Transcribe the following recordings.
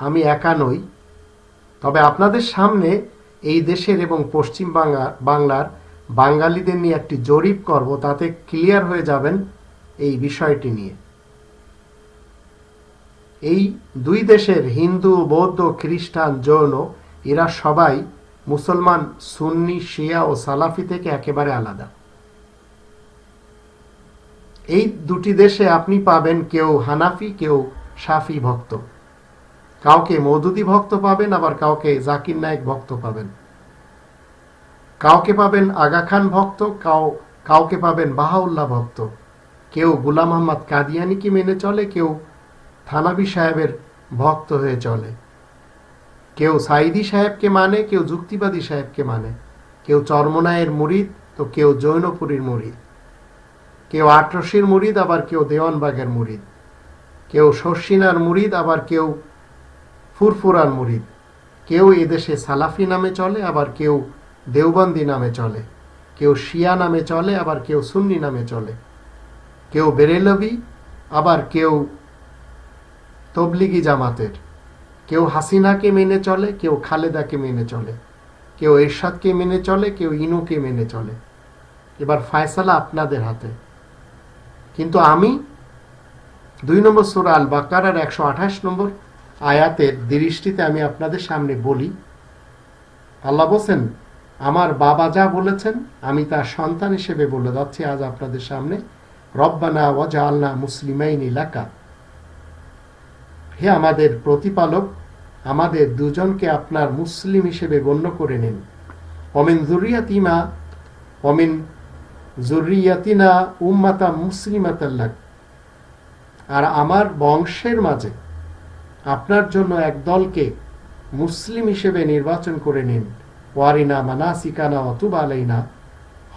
আমি একা নই। তবে আপনাদের সামনে এই দেশের এবং পশ্চিম বাংলা, বাংলার বাঙালিদের নিয়ে একটি জরিপ করব, তাতে ক্লিয়ার হয়ে যাবেন এই বিষয়টি নিয়ে। এই দুই দেশের হিন্দু, বৌদ্ধ, খ্রিস্টান, জৈন, এরা সবাই মুসলমান, সুন্নি, শিয়া ও সালাফি থেকে একেবারে আলাদা। এই দুটি দেশে আপনি পাবেন কেউ হানাফি, কেউ সাফি ভক্ত। কাউকে মৌদুদি ভক্ত পাবেন, আবার কাউকে জাকির নায়ক ভক্ত পাবেন। কাউকে পাবেন আগা খান ভক্ত, কাউ, কাউকে পাবেন বাহাউল্লাহ ভক্ত। কেউ গুলাম আহমদ কাদিয়ানিকে মেনে চলে, কেউ থানাবি সাহেবের ভক্ত হয়ে চলে। কেউ সাইদি সাহেবকে মানে কেউ যুক্তিবাদী সাহেবকে মানে। কেউ চর্মনায়ের মুরিদ, তো কেউ জৈনপুরীর মুরিদ। কেউ আটরশির মুরিদ, আবার কেউ দেওয়ানবাগের মুরিদ। কেউ শর্ষিনার মুরিদ, আবার কেউ ফুরফুরার মুরিদ কেউ এদেশে সালাফি নামে চলে, আবার কেউ দেওবন্দি নামে চলে। কেউ শিয়া নামে চলে, আবার কেউ সুন্নি নামে চলে। কেউ বেরেলবি, আবার কেউ তবলিগি জামাতের। কেউ হাসিনাকে মেনে চলে, কেউ খালেদাকে মেনে চলে। কেউ এরশাদকে মেনে চলে, কেউ ইনুকে মেনে চলে। এবার ফায়সালা আপনাদের হাতে। কিন্তু আমি দুই নম্বর সুরা আল বাকারার একশো আঠাশ নম্বর আয়াতের দৃষ্টিতে আমি আপনাদের সামনে বলি, আল্লাহ বলছেন, আমার বাবা যা বলেছেন, আমি তার সন্তান হিসেবে বলে যাচ্ছি। আজ আপনাদের সামনে, রব্বানা ওয়াজা আল্লাহ মুসলিমাইন ইলাকা হে আমাদের প্রতিপালক, আমাদের দুজনকে আপনার মুসলিম হিসেবে গণ্য করে নিন। অমিন জুরিয়াতিমা অমিন জুরিয়াতিনা উম্মাতা মুসলিমাতাল্লাহ আর আমার বংশের মাঝে আপনার জন্য এক দলকে মুসলিম হিসেবে নির্বাচন করে নিন। ওয়ারিনা মানাসিকানা অতুব আলাইনা।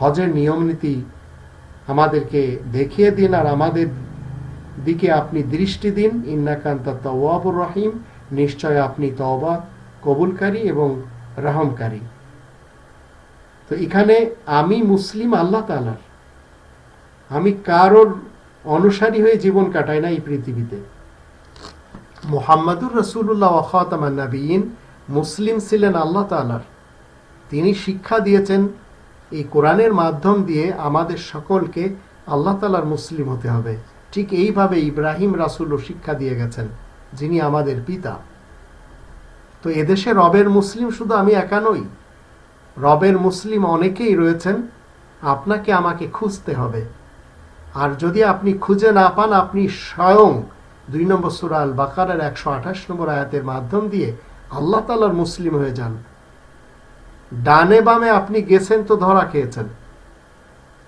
হজের নিয়মনীতি আমাদেরকে দেখিয়ে দিন আর আমাদের দিকে আপনি দৃষ্টি দিন। ইন্নাকান্তা তওয়াবুর রহিম। নিশ্চয় আপনি তওবা কবুলকারী এবং রহমকারী। তো এখানে আমি মুসলিম আল্লাহ তালার আমি কারোর অনুসারী হয়ে জীবন কাটাই না এই পৃথিবীতে। মোহাম্মদুর রসুল্লাহ ওয়াখাতামান নবীন মুসলিম ছিলেন আল্লাহ তালার তিনি শিক্ষা দিয়েছেন এই কোরআনের মাধ্যম দিয়ে আমাদের সকলকে আল্লাহ তালার মুসলিম হতে হবে। ঠিক এইভাবে ইব্রাহিম রাসুলও শিক্ষা দিয়ে গেছেন, যিনি আমাদের পিতা। তো এদেশে রবের মুসলিম শুধু আমি একা নই, রবের মুসলিম অনেকেই রয়েছেন, আপনাকে আমাকে খুঁজতে হবে। আর যদি আপনি খুঁজে না পান, আপনি স্বয়ং দুই নম্বর সুরাল বাকারের একশো আঠাশ নম্বর আয়াতের মাধ্যম দিয়ে আল্লাহ তালার মুসলিম হয়ে যান। ডানে বামে আপনি গেছেন তো ধরা খেয়েছেন।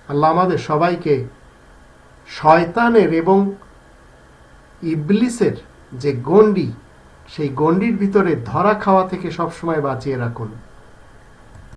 আল্লাহ আমাদের সবাইকে শয়তানের এবং ইবলিসের যে গণ্ডি, সেই গণ্ডির ভিতরে ধরা খাওয়া থেকে সবসময় বাঁচিয়ে রাখুন।